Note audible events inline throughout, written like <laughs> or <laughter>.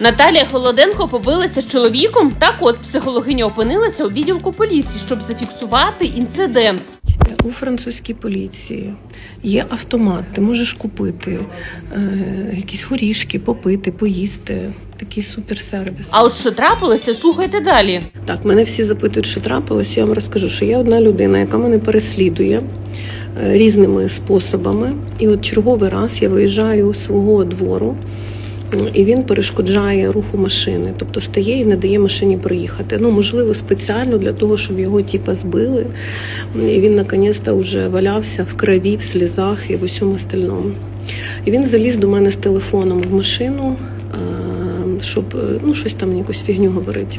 Наталія Холоденко побилася з чоловіком. Так от психологиня опинилася у відділку поліції, щоб зафіксувати інцидент. У французькій поліції є автомат, ти можеш купити е, якісь горішки, попити, поїсти. Такий суперсервіс. А от що трапилося, слухайте далі. Так, мене всі запитують, що трапилось. Я вам розкажу, що я одна людина, яка мене переслідує е, різними способами. І от черговий раз я виїжджаю з свого двору, і він перешкоджає руху машини, тобто стає і не дає машині проїхати. Ну, можливо, спеціально для того, щоб його типа збили. І він наконець-то вже валявся в крові, в слізах і в усьому остальному. І він заліз до мене з телефоном в машину, е, щоб е, ну, щось там якусь фігню говорити.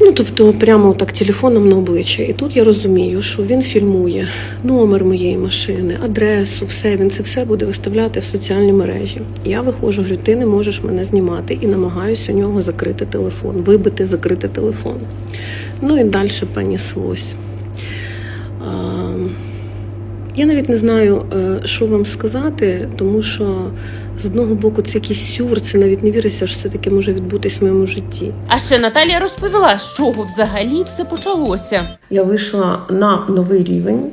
Ну, тобто, прямо так телефоном на обличчя. І тут я розумію, що він фільмує номер моєї машини, адресу, все. Він це все буде виставляти в соціальні мережі. Я виходжу, говорю, ти не можеш мене знімати і намагаюся у нього закрити телефон, вибити, закрити телефон. Ну і далі пані А, Я навіть не знаю, е, що вам сказати, тому що з одного боку це якийсь сюр, це навіть не віриться, що це таке може відбутись в моєму житті. А ще Наталія розповіла, з чого взагалі все почалося. Я вийшла на новий рівень.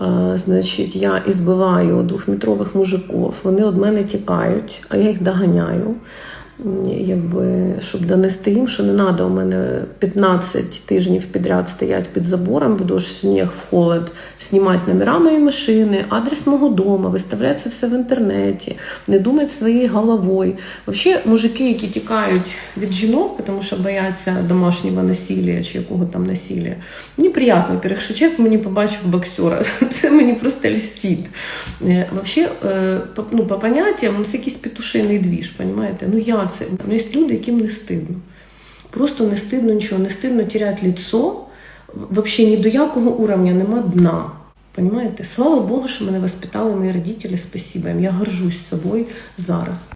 Е, Значить, я ізбиваю двохметрових мужиків, вони від мене тікають, а я їх доганяю. Якби, щоб донести їм, що не треба у мене 15 тижнів підряд стоять під забором в дощ, сніг, в холод, знімати номера моєї машини, адрес мого дому, виставляти це все в інтернеті, не думати своєю головою. Взагалі, мужики, які тікають від жінок, тому що бояться домашнього насилля чи якого там насилля, мені приємно, во-первых, мені побачив боксера. <laughs> Це мені просто льстить. Е, Вообще, е, ну, по поняттям, ну, це якийсь петушиний двіж, понимаєте? Ну я це. Ну, є люди, яким не стидно. Просто не стидно нічого, не стидно теряти лицо. Вообще ні до якого уровня нема дна. Понимаєте? Слава Богу, що мене воспитали мої родителі, спасибо їм. Я горжусь собою зараз.